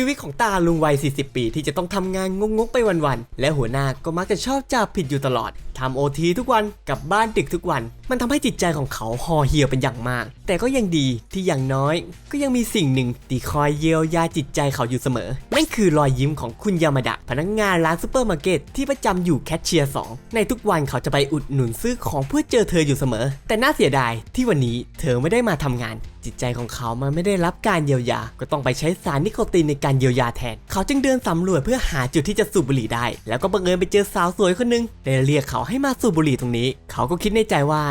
ชีวิตของตาลุงวัย 40 ปีที่จะต้องทำงานงกๆไปวันๆ และหัวหน้าก็มักจะชอบจับผิดอยู่ตลอดทำโอทีทุกวันกลับบ้านดึกทุกวัน มันทำให้จิตใจของเขาห่อเหี่ยวเป็นอย่างมาก แต่ก็ยังดีที่อย่างน้อย ก็ยังมีสิ่งหนึ่งที่คอยเยียวยาจิตใจเขาอยู่เสมอ นั่นคือรอยยิ้มของคุณยามาดะ พนักงานร้านซูเปอร์มาร์เก็ตที่ประจำอยู่แคชเชียร์สในทุกวันเขาจะไปอุดหนุนซื้อของเพื่อเจอเธออยู่เสมอ แต่น่าเสียดายที่วันนี้เธอไม่ได้มาทำงาน จิตใจของเขามันไม่ได้รับการเยียวยา ก็ต้องไปใช้สารนิโคตินในการเยียวยาแทน เขาจึงเดินสำรวจเพื่อหาจุดที่จะสูบบุหรี่ได้ แล้วก็บังเอิญไปเจอสาวสวยคนหนึงได้เรียกเขาให้มาสูบบุหรี่ตรงนี้ เขาก็คิดในใจว่า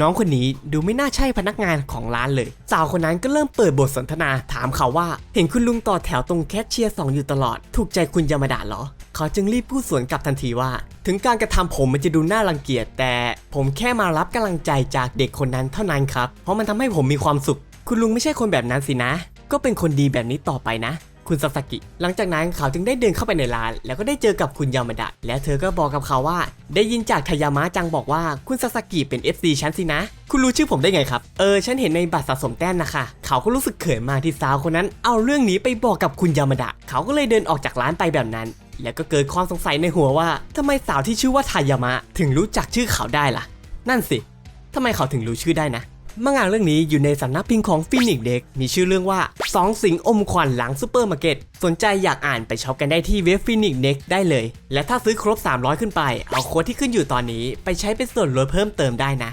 น้องคนนี้ดูไม่น่าใช่พนักงานของร้านเลย สาวคนนั้นก็เริ่มเปิดบทสนทนาถามเขาว่า เห็นคุณลุงต่อแถวตรงแคชเชียร์สองอยู่ตลอด ถูกใจคุณยามาดาเหรอ เขาจึงรีบพูดสวนกลับทันทีว่า ถึงการกระทำผมมันจะดูน่ารังเกียจแต่ผมแค่มารับกำลังใจจากเด็กคนนั้นเท่านั้นครับ เพราะมันทำให้ผมมีความสุข คุณลุงไม่ใช่คนแบบนั้นสินะ ก็เป็นคนดีแบบนี้ต่อไปนะ คุณซาสกิ หลังจากนั้นเขาจึงได้เดินเข้าไปในร้าน แล้วก็ได้เจอกับคุณยามาดะ และเธอก็บอกกับเขาว่า ได้ยินจากทายามะจังบอกว่าคุณซาสกิเป็น FC ฉันสินะ คุณรู้ชื่อผมได้ไงครับ เออ ฉันเห็นในบัตรสะสมแต้มนะคะ เขาก็รู้สึกเขินมากที่สาวคนนั้น เอาเรื่องนี้ไปบอกกับคุณยามาดะ เขาก็เลยเดินออกจากร้านไปแบบนั้น แล้วก็เกิดความสงสัยในหัวว่าทำไมสาวที่ชื่อว่าทายามะ ถึงรู้จักชื่อเขาได้ล่ะ นั่นสิทำไมเขาถึงรู้ชื่อได้นะ มังงานเรื่องนี้อยู่ในสำนักพิมพ์ของฟินิกเด็กมีชื่อเรื่องว่าสองสิงอมควันหลังซูเปอร์มาร์เก็ตสนใจอยากอ่านไปช็อปกันได้ที่เว็บฟินิกเด็กได้เลย และถ้าซื้อครบ 300 ขึ้นไป เอาโค้ดที่ขึ้นอยู่ตอนนี้ ไปใช้เป็นส่วนลดเพิ่มเติมได้นะ